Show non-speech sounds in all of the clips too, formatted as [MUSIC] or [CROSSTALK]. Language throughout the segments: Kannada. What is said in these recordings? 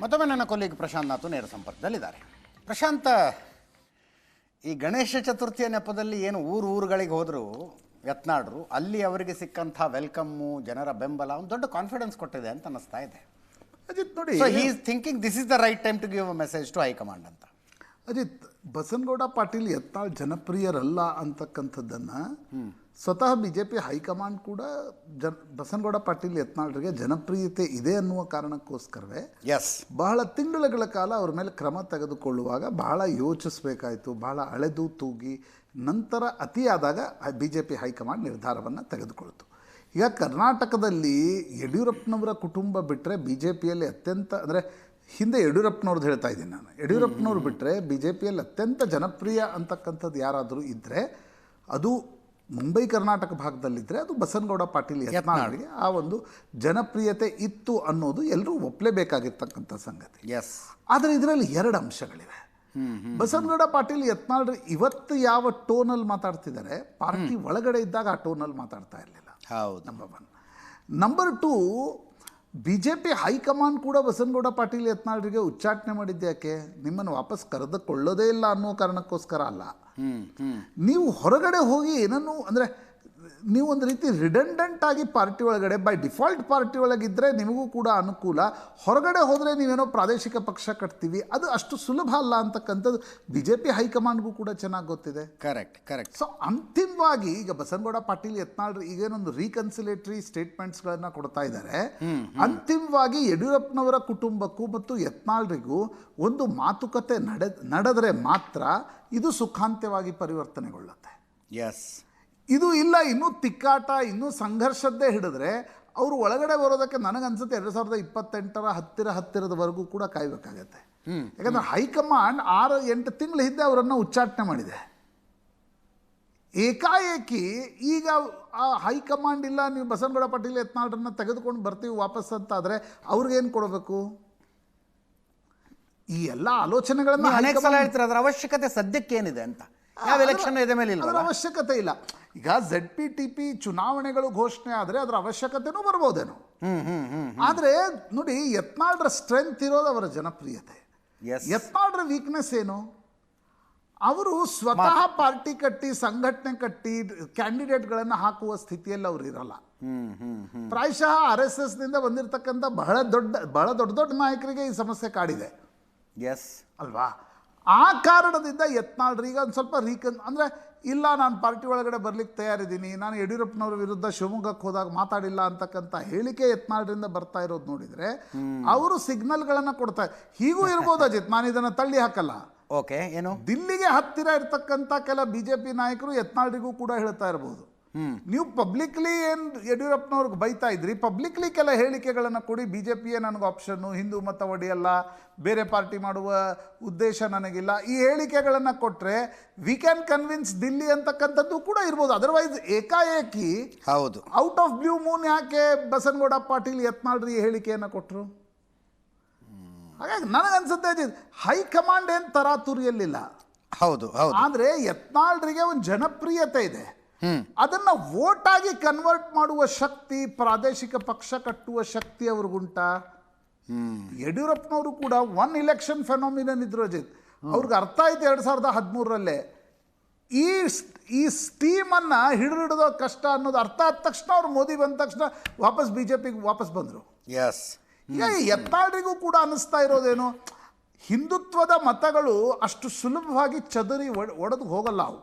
ಮತ್ತೊಮ್ಮೆ ನನ್ನ ಕೊಲ್ಲಿಗ್ ಪ್ರಶಾಂತ್ ನಾಥು ನೇರ ಸಂಪರ್ಕದಲ್ಲಿದ್ದಾರೆ. ಪ್ರಶಾಂತ ಈ ಗಣೇಶ ಚತುರ್ಥಿಯ ನೆಪದಲ್ಲಿ ಏನು ಊರು ಊರುಗಳಿಗೆ ಹೋದರು ಯತ್ನಾಡ್ರು ಅಲ್ಲಿ ಅವರಿಗೆ ಸಿಕ್ಕಂಥ ವೆಲ್ಕಮ್ಮು ಜನರ ಬೆಂಬಲ ಒಂದು ದೊಡ್ಡ ಕಾನ್ಫಿಡೆನ್ಸ್ ಕೊಟ್ಟಿದೆ ಅಂತ ಅನ್ನಿಸ್ತಾ ಇದೆ. ಅಜಿತ್ ನೋಡಿ so he is thinking this is the right time to give a message to high command ಅಂತ. ಅಜಿತ್ ಬಸನಗೌಡ ಪಾಟೀಲ್ ಯತ್ನಾಳ್ ಜನಪ್ರಿಯರಲ್ಲ ಅಂತಕ್ಕಂಥದ್ದನ್ನು ಸ್ವತಃ ಬಿ ಜೆ ಪಿ ಹೈಕಮಾಂಡ್ ಕೂಡ ಜನ ಬಸನಗೌಡ ಪಾಟೀಲ್ ಯತ್ನಾಳ್ರಿಗೆ ಜನಪ್ರಿಯತೆ ಇದೆ ಅನ್ನುವ ಕಾರಣಕ್ಕೋಸ್ಕರವೇ ಎಸ್ ಬಹಳ ತಿಂಗಳುಗಳ ಕಾಲ ಅವ್ರ ಮೇಲೆ ಕ್ರಮ ತೆಗೆದುಕೊಳ್ಳುವಾಗ ಬಹಳ ಯೋಚಿಸಬೇಕಾಯಿತು ಬಹಳ ಅಳೆದು ತೂಗಿ ನಂತರ ಅತಿಯಾದಾಗ B J P high command ನಿರ್ಧಾರವನ್ನು ತೆಗೆದುಕೊಳ್ತು. ಈಗ ಕರ್ನಾಟಕದಲ್ಲಿ ಯಡಿಯೂರಪ್ಪನವರ ಕುಟುಂಬ ಬಿಟ್ಟರೆ ಬಿ ಜೆ ಪಿಯಲ್ಲಿ ಅತ್ಯಂತ ಅಂದರೆ ಹಿಂದೆ ಯಡಿಯೂರಪ್ಪನವ್ರದ್ದು ಹೇಳ್ತಾ ಇದ್ದೀನಿ ನಾನು. ಯಡಿಯೂರಪ್ಪನವ್ರು ಬಿಟ್ಟರೆ ಬಿ ಜೆ ಪಿಯಲ್ಲಿ ಅತ್ಯಂತ ಜನಪ್ರಿಯ ಅಂತಕ್ಕಂಥದ್ದು ಯಾರಾದರೂ ಇದ್ದರೆ ಅದು ಮುಂಬೈ ಕರ್ನಾಟಕ ಭಾಗದಲ್ಲಿದ್ದರೆ ಅದು ಬಸನಗೌಡ ಪಾಟೀಲ್ ಯತ್ನಾಳ್ಗೆ ಆ ಒಂದು ಜನಪ್ರಿಯತೆ ಇತ್ತು ಅನ್ನೋದು ಎಲ್ಲರೂ ಒಪ್ಪಲೇಬೇಕಾಗಿರ್ತಕ್ಕಂಥ ಸಂಗತಿ. ಎಸ್ ಆದರೆ ಇದರಲ್ಲಿ ಎರಡು ಅಂಶಗಳಿವೆ. ಬಸನಗೌಡ ಪಾಟೀಲ್ ಯತ್ನಾಳ್ ಇವತ್ತು ಯಾವ ಟೋನಲ್ಲಿ ಮಾತಾಡ್ತಿದ್ದಾರೆ ಪಾರ್ಟಿ ಒಳಗಡೆ ಇದ್ದಾಗ ಆ ಟೋನಲ್ಲಿ ಮಾತಾಡ್ತಾ ಇರಲಿಲ್ಲ. ಹೌದು. Number one number two B J P high command ಕೂಡ ಬಸನಗೌಡ ಪಾಟೀಲ್ ಯತ್ನಾಳ್ರಿಗೆ ಉಚ್ಚಾಟನೆ ಮಾಡಿದ್ದೆ ಯಾಕೆ? ನಿಮ್ಮನ್ನು ವಾಪಸ್ ಕರೆದುಕೊಳ್ಳೋದೇ ಇಲ್ಲ ಅನ್ನೋ ಕಾರಣಕ್ಕೋಸ್ಕರ ಅಲ್ಲ. ನೀವು ಹೊರಗಡೆ ಹೋಗಿ ಏನನ್ನು ಅಂದರೆ ನೀವು ಒಂದು ರೀತಿ ರಿಡೆಂಡೆಂಟ್ ಆಗಿ ಪಾರ್ಟಿ ಒಳಗಡೆ ಬೈ ಡಿಫಾಲ್ಟ್ ಪಾರ್ಟಿ ಒಳಗಿದ್ದರೆ ನಿಮಗೂ ಕೂಡ ಅನುಕೂಲ. ಹೊರಗಡೆ ಹೋದರೆ ನೀವೇನೋ ಪ್ರಾದೇಶಿಕ ಪಕ್ಷ ಕಟ್ತೀವಿ ಅದು ಅಷ್ಟು ಸುಲಭ ಅಲ್ಲ ಅಂತಕ್ಕಂಥದ್ದು ಬಿ ಜೆ ಪಿ ಹೈಕಮಾಂಡ್ಗೂ ಕೂಡ ಚೆನ್ನಾಗಿ ಗೊತ್ತಿದೆ. ಕರೆಕ್ಟ್ ಕರೆಕ್ಟ್ ಸೊ ಅಂತಿಮವಾಗಿ ಈಗ ಬಸನಗೌಡ ಪಾಟೀಲ್ ಯತ್ನಾಳ್ರು ಈಗೇನೊಂದು ರೀಕನ್ಸಿಲೇಟರಿ ಸ್ಟೇಟ್ಮೆಂಟ್ಸ್ಗಳನ್ನು ಕೊಡ್ತಾ ಇದ್ದಾರೆ ಅಂತಿಮವಾಗಿ ಯಡಿಯೂರಪ್ಪನವರ ಕುಟುಂಬಕ್ಕೂ ಮತ್ತು ಯತ್ನಾಳ್ರಿಗೂ ಒಂದು ಮಾತುಕತೆ ನಡೆ ನಡೆದರೆ ಮಾತ್ರ ಇದು ಸುಖಾಂತ್ಯವಾಗಿ ಪರಿವರ್ತನೆಗೊಳ್ಳುತ್ತೆ. ಎಸ್ ಇದು ಇಲ್ಲ ಇನ್ನೂ ತಿಕ್ಕಾಟ ಇನ್ನೂ ಸಂಘರ್ಷದ್ದೇ ಹಿಡಿದ್ರೆ ಅವರು ಒಳಗಡೆ ಬರೋದಕ್ಕೆ ನನಗನ್ಸುತ್ತೆ ಎರಡು ಸಾವಿರದ ಇಪ್ಪತ್ತೆಂಟರ ಹತ್ತಿರ ಹತ್ತಿರದವರೆಗೂ ಕೂಡ ಕಾಯಬೇಕಾಗತ್ತೆ. ಯಾಕಂದ್ರೆ ಹೈಕಮಾಂಡ್ ಆರು ಎಂಟು ತಿಂಗಳ ಹಿಂದೆ ಅವರನ್ನು ಉಚ್ಚಾಟನೆ ಮಾಡಿದೆ. ಏಕಾಏಕಿ ಈಗ ಆ ಹೈಕಮಾಂಡ್ ಇಲ್ಲ ನೀವು ಬಸನಗೌಡ ಪಾಟೀಲ್ ಯತ್ನಾಳ್ರನ್ನ ತೆಗೆದುಕೊಂಡು ಬರ್ತೀವಿ ವಾಪಸ್ ಅಂತ ಆದರೆ ಅವ್ರಿಗೇನು ಕೊಡಬೇಕು? ಈ ಎಲ್ಲ ಆಲೋಚನೆಗಳನ್ನು ಅನೇಕ ಸಲ ಹೇಳ್ತೀರ ಅದರ ಅವಶ್ಯಕತೆ ಸದ್ಯಕ್ಕೆ ಏನಿದೆ ಅಂತ. ಯಾವ ಎಲೆಕ್ಷನ್ ಇದೆ ಮೇಲೆ ಅದರ ಅವಶ್ಯಕತೆ ಇಲ್ಲ. ಈಗ ಝೆಡ್ ಪಿ ಟಿ ಪಿ ಚುನಾವಣೆಗಳು ಘೋಷಣೆ ಆದರೆ ಅದರ ಅವಶ್ಯಕತೆನೂ ಬರ್ಬೋದೇನು. ಹ್ಮ್ ಆದರೆ ನೋಡಿ ಯತ್ನಾಳ್ರ ಸ್ಟ್ರೆಂತ್ ಇರೋದು ಅವರ ಜನಪ್ರಿಯತೆ. ಯತ್ನಾಳ್ರ ವೀಕ್ನೆಸ್ ಏನು? ಅವರು ಸ್ವತಃ ಪಾರ್ಟಿ ಕಟ್ಟಿ ಸಂಘಟನೆ ಕಟ್ಟಿ ಕ್ಯಾಂಡಿಡೇಟ್ಗಳನ್ನು ಹಾಕುವ ಸ್ಥಿತಿಯಲ್ಲಿ ಅವ್ರು ಇರಲ್ಲ. ಪ್ರಾಯಶಃ ಆರ್ ಎಸ್ ಎಸ್ನಿಂದ ಬಂದಿರತಕ್ಕಂಥ ಬಹಳ ದೊಡ್ಡ ಬಹಳ ದೊಡ್ಡ ದೊಡ್ಡ ನಾಯಕರಿಗೆ ಈ ಸಮಸ್ಯೆ ಕಾಡಿದೆ. ಎಸ್ ಅಲ್ವಾ? ಆ ಕಾರಣದಿಂದ ಯತ್ನಾಳ್ರೀಗ ಒಂದು ಸ್ವಲ್ಪ ರೀಕನ್ ಅಂದರೆ ಇಲ್ಲ ನಾನು ಪಾರ್ಟಿ ಒಳಗಡೆ ಬರ್ಲಿಕ್ಕೆ ತಯಾರಿದ್ದೀನಿ. ನಾನು ಯಡಿಯೂರಪ್ಪನವ್ರ ವಿರುದ್ಧ ಶಿವಮೊಗ್ಗಕ್ಕೆ ಹೋದಾಗ ಮಾತಾಡಿಲ್ಲ ಅಂತಕ್ಕಂಥ ಹೇಳಿಕೆ ಯತ್ನಾಳ್ರಿಂದ ಬರ್ತಾ ಇರೋದು ನೋಡಿದರೆ ಅವರು ಸಿಗ್ನಲ್ಗಳನ್ನು ಕೊಡ್ತಾ ಹೀಗೂ ಇರ್ಬೋದು ಅಜಿತ್ ನಾನು ಇದನ್ನು ತಳ್ಳಿ ಹಾಕಲ್ಲ. ಓಕೆ ಏನು? ದಿಲ್ಲಿಗೆ ಹತ್ತಿರ ಇರ್ತಕ್ಕಂಥ ಕೆಲ ಬಿ ಜೆ ಪಿ ನಾಯಕರು ಯತ್ನಾಳ್ರಿಗೂ ಕೂಡ ಹೇಳ್ತಾ ಇರ್ಬೋದು. ನೀವು ಪಬ್ಲಿಕ್ಲಿ ಏನು ಯಡಿಯೂರಪ್ಪನವ್ರಿಗೆ ಬೈತಾ ಇದ್ರಿ ಪಬ್ಲಿಕ್ಲಿ ಕೆಲ ಹೇಳಿಕೆಗಳನ್ನು ಕೊಡಿ. ಬಿ ಜೆ ಪಿಯೇ ನನಗೆ ಆಪ್ಷನ್ನು ಹಿಂದೂ ಮತ ಒಡೆಯಲ್ಲ ಬೇರೆ ಪಾರ್ಟಿ ಮಾಡುವ ಉದ್ದೇಶ ನನಗಿಲ್ಲ. ಈ ಹೇಳಿಕೆಗಳನ್ನು ಕೊಟ್ಟರೆ ವಿ ಕ್ಯಾನ್ ಕನ್ವಿನ್ಸ್ ದಿಲ್ಲಿ ಅಂತಕ್ಕಂಥದ್ದು ಕೂಡ ಇರ್ಬೋದು. ಅದರ್ವೈಸ್ ಏಕಾಏಕಿ ಹೌದು. ಔಟ್ ಆಫ್ ಬ್ಲೂ ಮೂನ್ ಯಾಕೆ ಬಸನಗೌಡ ಪಾಟೀಲ್ ಯತ್ನಾಳ್ರಿ ಈ ಹೇಳಿಕೆಯನ್ನು ಕೊಟ್ಟರು ಹಾಗಾಗಿ ನನಗನ್ಸುತ್ತೆ ಹೈ ಹೈಕಮಾಂಡ್ ಏನು ತರಾತುರಿಯಲ್ಲಿಲ್ಲ. ಹೌದು ಹೌದು. ಆದರೆ ಯತ್ನಾಳ್ರಿಗೆ ಒಂದು ಜನಪ್ರಿಯತೆ ಇದೆ. ಅದನ್ನ ವೋಟ್ ಆಗಿ ಕನ್ವರ್ಟ್ ಮಾಡುವ ಶಕ್ತಿ ಪ್ರಾದೇಶಿಕ ಪಕ್ಷ ಕಟ್ಟುವ ಶಕ್ತಿ ಅವ್ರಿಗುಂಟ? ಯಡಿಯೂರಪ್ಪನವರು ಕೂಡ ಒನ್ ಇಲೆಕ್ಷನ್ ಫೆನೋಮಿನನ್ ಇದ್ರು ಅಜಿತ್ ಅವ್ರಿಗೆ ಅರ್ಥ ಆಯ್ತು ಎರಡು ಸಾವಿರದ ಹದಿಮೂರರಲ್ಲೇ. ಈ ಈ ಸ್ಟೀಮನ್ನು ಹಿಡಿದಿಡೋದು ಕಷ್ಟ ಅನ್ನೋದು ಅರ್ಥ ಆದ ತಕ್ಷಣ ಅವ್ರು ಮೋದಿ ಬಂದ ತಕ್ಷಣ ವಾಪಸ್ ಬಿ ಜೆ ಪಿಗೆ ವಾಪಸ್ ಬಂದರು. ಎಸ್ ಈಗ ಯತ್ನಾಳ್ರಿಗೂ ಕೂಡ ಅನ್ನಿಸ್ತಾ ಇರೋದೇನು? ಹಿಂದುತ್ವದ ಮತಗಳು ಅಷ್ಟು ಸುಲಭವಾಗಿ ಚದರಿ ಒಡೆದು ಹೋಗಲ್ಲ ಅವು.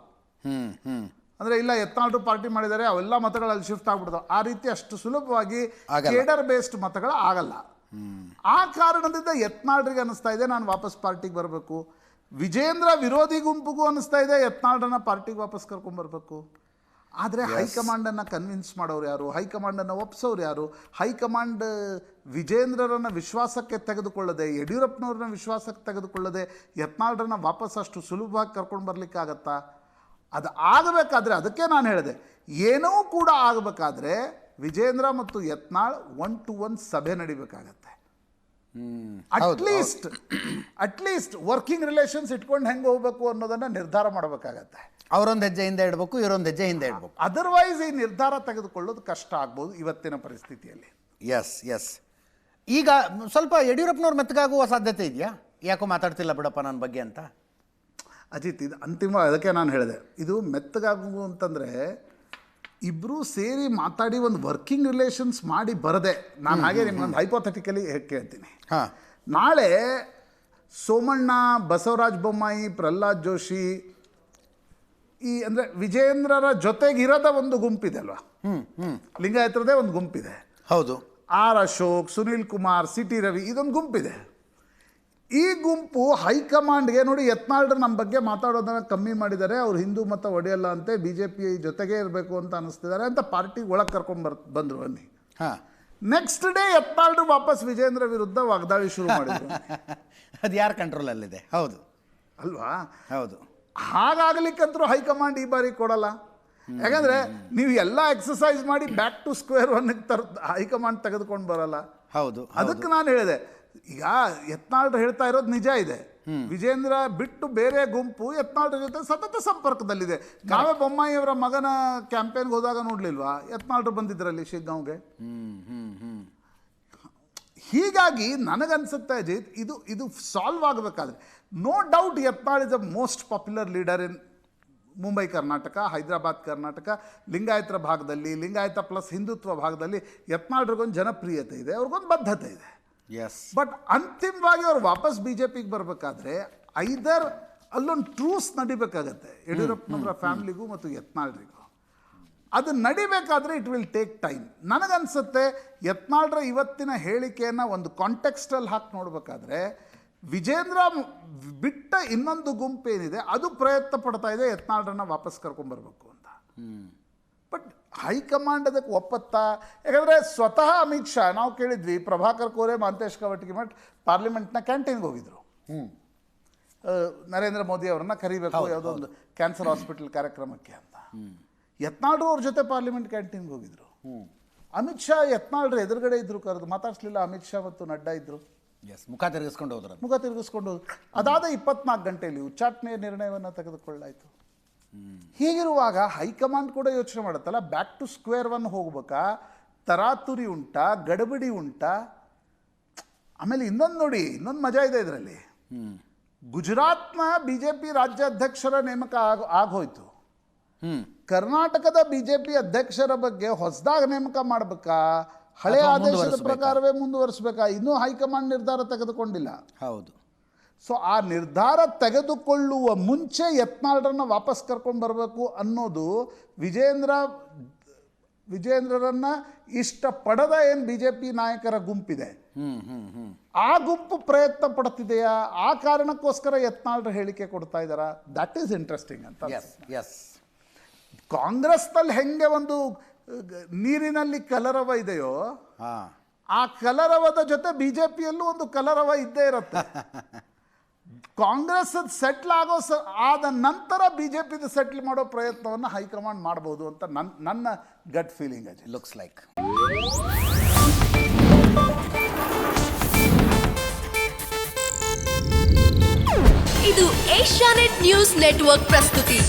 ಅಂದರೆ ಇಲ್ಲ ಯತ್ನಾಳ್ರು ಪಾರ್ಟಿ ಮಾಡಿದ್ದಾರೆ ಅವೆಲ್ಲ ಮತಗಳಲ್ಲಿ ಶಿಫ್ಟ್ ಆಗ್ಬಿಡ್ತಾವೆ. ಆ ರೀತಿ ಅಷ್ಟು ಸುಲಭವಾಗಿ. ಕೇಡರ್ ಬೇಸ್ಡ್ ಮತಗಳು ಆಗಲ್ಲ. ಆ ಕಾರಣದಿಂದ ಯತ್ನಾಳ್ರಿಗೆ ಅನಿಸ್ತಾ ಇದೆ ನಾನು ವಾಪಸ್ ಪಾರ್ಟಿಗೆ ಬರಬೇಕು. ವಿಜೇಂದ್ರ ವಿರೋಧಿ ಗುಂಪಿಗೂ ಅನಿಸ್ತಾ ಇದೆ ಯತ್ನಾಳ್ರನ್ನ ಪಾರ್ಟಿಗೆ ವಾಪಸ್ ಕರ್ಕೊಂಡ್ಬರ್ಬೇಕು ಆದರೆ ಹೈಕಮಾಂಡನ್ನು ಕನ್ವಿನ್ಸ್ ಮಾಡೋರು ಯಾರು? ಹೈಕಮಾಂಡನ್ನು ಒಪ್ಸೋರು ಯಾರು? ಹೈಕಮಾಂಡ್ ವಿಜೇಂದ್ರರನ್ನ ವಿಶ್ವಾಸಕ್ಕೆ ತೆಗೆದುಕೊಳ್ಳದೆ ಯಡಿಯೂರಪ್ಪನವ್ರನ್ನ ವಿಶ್ವಾಸಕ್ಕೆ ತೆಗೆದುಕೊಳ್ಳದೆ ಯತ್ನಾಳ್ರನ್ನ ವಾಪಸ್ ಅಷ್ಟು ಸುಲಭವಾಗಿ ಕರ್ಕೊಂಡು ಬರ್ಲಿಕ್ಕಾಗತ್ತಾ? ಅದು ಆಗಬೇಕಾದ್ರೆ ಅದಕ್ಕೆ ನಾನು ಹೇಳಿದೆ. ಏನೂ ಕೂಡ ಆಗಬೇಕಾದ್ರೆ ವಿಜೇಂದ್ರ ಮತ್ತು ಯತ್ನಾಳ್ ಒನ್ ಟು ಒನ್ ಸಭೆ ನಡಿಬೇಕಾಗತ್ತೆ. At least at least working relations ಇಟ್ಕೊಂಡು ಹೆಂಗೆ ಹೋಗ್ಬೇಕು ಅನ್ನೋದನ್ನ ನಿರ್ಧಾರ ಮಾಡಬೇಕಾಗತ್ತೆ. ಅವರೊಂದು ಹೆಜ್ಜೆ ಹಿಂದೆ ಇಡಬೇಕು ಇವರೊಂದು ಹೆಜ್ಜೆ ಹಿಂದೆ ಇಡಬೇಕು. ಅದರ್ವೈಸ್ ಈ ನಿರ್ಧಾರ ತೆಗೆದುಕೊಳ್ಳೋದು ಕಷ್ಟ ಆಗ್ಬೋದು ಇವತ್ತಿನ ಪರಿಸ್ಥಿತಿಯಲ್ಲಿ. ಎಸ್ ಎಸ್ ಈಗ ಸ್ವಲ್ಪ ಯಡಿಯೂರಪ್ಪನವ್ರು ಮೆತ್ತಗಾಗುವ ಸಾಧ್ಯತೆ ಇದೆಯಾ? ಯಾಕೋ ಮಾತಾಡ್ತಿಲ್ಲ ಬಿಡಪ್ಪ ನನ್ನ ಬಗ್ಗೆ ಅಂತ? ಅಜಿತ್ ಇದು ಅಂತಿಮ ಅದಕ್ಕೆ ನಾನು ಹೇಳಿದೆ. ಇದು ಮೆತ್ತಗಾಗುವುದು ಅಂತಂದರೆ ಇಬ್ಬರೂ ಸೇರಿ ಮಾತಾಡಿ ಒಂದು ವರ್ಕಿಂಗ್ ರಿಲೇಷನ್ಸ್ ಮಾಡಿ ಬರದೆ ನಾನು ಹಾಗೆ ನಿಮ್ಗೊಂದು ಹೈಪೋಥೆಟಿಕಲಿ ಕೇಳ್ತೀನಿ. ಹಾಂ. ನಾಳೆ ಸೋಮಣ್ಣ ಬಸವರಾಜ ಬೊಮ್ಮಾಯಿ ಪ್ರಹ್ಲಾದ್ ಜೋಶಿ ಈ ಅಂದರೆ ವಿಜೇಂದ್ರರ ಜೊತೆಗಿರದ ಒಂದು ಗುಂಪಿದೆ ಅಲ್ವಾ? ಹ್ಞೂ ಹ್ಞೂ ಲಿಂಗಾಯತರದೇ ಒಂದು ಗುಂಪಿದೆ. ಹೌದು. R Ashok Sunil Kumar C T Ravi ಇದೊಂದು ಗುಂಪಿದೆ. ಈ ಗುಂಪು ಹೈಕಮಾಂಡ್ಗೆ ನೋಡಿ ಯತ್ನಾಳ್ರು ನಮ್ಮ ಬಗ್ಗೆ ಮಾತಾಡೋದನ್ನ ಕಮ್ಮಿ ಮಾಡಿದ್ದಾರೆ. ಅವ್ರು ಹಿಂದೂ ಮತ ಒಡೆಯಲ್ಲ ಅಂತೆ ಬಿ ಜೆ ಪಿ ಜೊತೆಗೇ ಇರಬೇಕು ಅಂತ ಅನ್ನಿಸ್ತಿದ್ದಾರೆ ಅಂತ ಪಾರ್ಟಿ ಒಳಗೆ ಕರ್ಕೊಂಡು ಬರ್ ಬಂದರು ಬನ್ನಿ ಹಾಂ. ನೆಕ್ಸ್ಟ್ ಡೇ ಯತ್ನಾಳ್ರು ವಾಪಸ್ ವಿಜೇಂದ್ರ ವಿರುದ್ಧ ವಾಗ್ದಾಳಿ ಶುರು ಮಾಡಿದ್ರು. [LAUGHS] ಅದು ಯಾರು ಕಂಟ್ರೋಲಲ್ಲಿದೆ ಹೌದು. ಅಲ್ವಾ? ಹೌದು. ಹಾಗಾಗಲಿಕ್ಕಂತರೂ ಹೈಕಮಾಂಡ್ ಈ ಬಾರಿ ಕೊಡಲ್ಲ. ಯಾಕಂದರೆ ನೀವು ಎಲ್ಲ ಎಕ್ಸಸೈಸ್ ಮಾಡಿ ಬ್ಯಾಕ್ ಟು ಸ್ಕ್ವೇರ್ ಒನ್ಗೆ ತರ ಹೈಕಮಾಂಡ್ ತೆಗೆದುಕೊಂಡು ಬರಲ್ಲ. ಹೌದು ಅದಕ್ಕೆ ನಾನು ಹೇಳಿದೆ ಈಗ ಯತ್ನಾಳ್ರು ಹೇಳ್ತಾ ಇರೋದು ನಿಜ ಇದೆ. ವಿಜೇಂದ್ರ ಬಿಟ್ಟು ಬೇರೆ ಗುಂಪು ಯತ್ನಾಳ್ರ ಜೊತೆ ಸತತ ಸಂಪರ್ಕದಲ್ಲಿದೆ. ಕಾವೇ ಬೊಮ್ಮಾಯಿ ಅವರ ಮಗನ ಕ್ಯಾಂಪೇನ್ಗೆ ಹೋದಾಗ ನೋಡ್ಲಿಲ್ವಾ? ಯತ್ನಾಳ್ರು ಬಂದಿದ್ರಲ್ಲಿ ಶಿಗ್ಗಾಂವ್ಗೆ. ಹೀಗಾಗಿ ನನಗನ್ಸುತ್ತೆ ಅಜಿತ್ ಇದು ಇದು ಸಾಲ್ವ್ ಆಗಬೇಕಾದ್ರೆ. No doubt Yatnal is a most popular leader in Mumbai Karnataka Hyderabad Karnataka ಲಿಂಗಾಯತರ ಭಾಗದಲ್ಲಿ ಲಿಂಗಾಯತ ಪ್ಲಸ್ ಹಿಂದುತ್ವ ಭಾಗದಲ್ಲಿ ಯತ್ನಾಳ್ರಿಗೊಂದು ಜನಪ್ರಿಯತೆ ಇದೆ ಅವ್ರಿಗೊಂದು ಬದ್ಧತೆ ಇದೆ. ಎಸ್ ಬಟ್ ಅಂತಿಮವಾಗಿ ಅವ್ರು ವಾಪಸ್ ಬಿ ಜೆ ಪಿಗೆ ಬರಬೇಕಾದ್ರೆ ಐದರ್ ಅಲ್ಲೊಂದು ಟ್ರೂಸ್ ನಡಿಬೇಕಾಗತ್ತೆ. ಯಡಿಯೂರಪ್ಪನವರ ಫ್ಯಾಮಿಲಿಗೂ ಮತ್ತು ಯತ್ನಾಳ್ರಿಗೂ. ಅದು ನಡಿಬೇಕಾದ್ರೆ ಇಟ್ ವಿಲ್ ಟೇಕ್ ಟೈಮ್ ನನಗನ್ಸುತ್ತೆ ಯತ್ನಾಳ್ರ ಇವತ್ತಿನ ಹೇಳಿಕೆಯನ್ನು ಒಂದು ಕಾಂಟೆಕ್ಸ್ಟಲ್ಲಿ ಹಾಕಿ ನೋಡಬೇಕಾದ್ರೆ ವಿಜೇಂದ್ರ ಬಿಟ್ಟ ಇನ್ನೊಂದು ಗುಂಪೇನಿದೆ ಅದು ಪ್ರಯತ್ನ ಪಡ್ತಾ ಇದೆ ಯತ್ನಾಳ್ರನ್ನ ವಾಪಸ್ ಕರ್ಕೊಂಬರ್ಬೇಕು ಅಂತ. ಹೈಕಮಾಂಡ್ ಅದಕ್ಕೆ ಒಪ್ಪತ್ತಾ? ಯಾಕಂದರೆ ಸ್ವತಃ ಅಮಿತ್ ಶಾ ನಾವು ಕೇಳಿದ್ವಿ ಪ್ರಭಾಕರ್ ಕೋರೆ ಮಹಂತೇಶ್ ಕವಟಗಿ ಮಠ್ ಪಾರ್ಲಿಮೆಂಟ್ನ ಕ್ಯಾಂಟೀನ್ಗೆ ಹೋಗಿದ್ರು. ಹ್ಞೂ ನರೇಂದ್ರ ಮೋದಿ ಅವರನ್ನ ಕರಿಬೇಕು ಯಾವುದೋ ಒಂದು ಕ್ಯಾನ್ಸರ್ ಹಾಸ್ಪಿಟಲ್ ಕಾರ್ಯಕ್ರಮಕ್ಕೆ ಅಂತ. ಯತ್ನಾಳ್ರು ಅವ್ರ ಜೊತೆ ಪಾರ್ಲಿಮೆಂಟ್ ಕ್ಯಾಂಟೀನ್ಗೆ ಹೋಗಿದ್ರು. ಅಮಿತ್ ಶಾ ಯತ್ನಾಳ್ರು ಎದುರುಗಡೆ ಇದ್ರು ಕರೆದು ಮಾತಾಡ್ಸ್ಲಿಲ್ಲ ಅಮಿತ್ ಶಾ ಮತ್ತು ನಡ್ಡಾ ಇದ್ರು. ಎಸ್ ಮುಖ ತಿರುಗಿಸ್ಕೊಂಡು ಹೋದ್ರೆ ಮುಖ ತಿರುಗಿಸ್ಕೊಂಡು ಹೋದ್ರು. ಅದಾದ ಇಪ್ಪತ್ನಾಲ್ಕು ಗಂಟೆಯಲ್ಲಿ ಉಚ್ಚಾಟನೆಯ ನಿರ್ಣಯವನ್ನು ತೆಗೆದುಕೊಳ್ಳಾಯಿತು ಹೀಗಿರುವಾಗ ಹೈಕಮಾಂಡ್ ಕೂಡ ಯೋಚನೆ ಮಾಡುತ್ತಲ್ಲ ಬ್ಯಾಕ್ ಟು ಸ್ಕ್ವೇರ್ ಒನ್ ಹೋಗ್ಬೇಕಾ? ತರಾತುರಿ ಉಂಟಾ ಗಡಬಡಿ ಉಂಟಾ? ಆಮೇಲೆ ಇನ್ನೊಂದು ನೋಡಿ ಇನ್ನೊಂದು ಮಜಾ ಇದೆ ಇದರಲ್ಲಿ. ಗುಜರಾತ್ನ ಬಿ ಜೆ ಪಿ ರಾಜ್ಯಾಧ್ಯಕ್ಷರ ನೇಮಕ ಆಗ ಆಗೋಯ್ತು ಕರ್ನಾಟಕದ ಬಿ ಜೆ ಪಿ ಅಧ್ಯಕ್ಷರ ಬಗ್ಗೆ ಹೊಸದಾಗಿ ನೇಮಕ ಮಾಡಬೇಕಾ? ಹಳೆ ಆದೇಶದ? ಪ್ರಕಾರವೇ ಮುಂದುವರಿಸಬೇಕಾ? ಇನ್ನೂ ಹೈಕಮಾಂಡ್ ನಿರ್ಧಾರ ತೆಗೆದುಕೊಂಡಿಲ್ಲ. ಹೌದು. ಸೊ ಆ ನಿರ್ಧಾರ ತೆಗೆದುಕೊಳ್ಳುವ ಮುಂಚೆ ಯತ್ನಾಳರನ್ನು ವಾಪಸ್ ಕರ್ಕೊಂಡು ಬರಬೇಕು ಅನ್ನೋದು ವಿಜೇಂದ್ರ ವಿಜೇಂದ್ರರನ್ನು ಇಷ್ಟಪಡದ ಏನು ಬಿ ಜೆ ಪಿ ನಾಯಕರ ಗುಂಪಿದೆ ಆ ಗುಂಪು ಪ್ರಯತ್ನ ಪಡ್ತಿದೆಯಾ? ಆ ಕಾರಣಕ್ಕೋಸ್ಕರ ಯತ್ನಾಳ್ರ ಹೇಳಿಕೆ ಕೊಡ್ತಾ ಇದ್ದಾರಾ ದಟ್ ಈಸ್ ಇಂಟ್ರೆಸ್ಟಿಂಗ್ ಅಂತ ಎಸ್ ಎಸ್ ಕಾಂಗ್ರೆಸ್ನಲ್ಲಿ ಹೆಂಗೆ ಒಂದು ನೀರಿನಲ್ಲಿ ಕಲರವ ಇದೆಯೋ ಆ ಕಲರವದ ಜೊತೆ ಬಿ ಜೆ ಪಿಯಲ್ಲೂ ಒಂದು ಕಲರವ ಇದ್ದೇ ಇರುತ್ತೆ. [LAUGHS] ಕಾಂಗ್ರೆಸ್ ಸೆಟ್ಲ್ ಆಗೋ ಸ ಆದ ನಂತರ ಬಿ ಜೆ ಪಿದು ಸೆಟ್ಲ್ ಮಾಡೋ ಪ್ರಯತ್ನವನ್ನು ಹೈಕಮಾಂಡ್ ಮಾಡ್ಬೋದು ಅಂತ ನನ್ನ ನನ್ನ ಗಟ್ ಫೀಲಿಂಗ್ ಅಜಿ ಲುಕ್ಸ್ ಲೈಕ್ ಇದು ಏಷ್ಯಾನೆಟ್ ನ್ಯೂಸ್ ನೆಟ್ವರ್ಕ್ ಪ್ರಸ್ತುತಿ.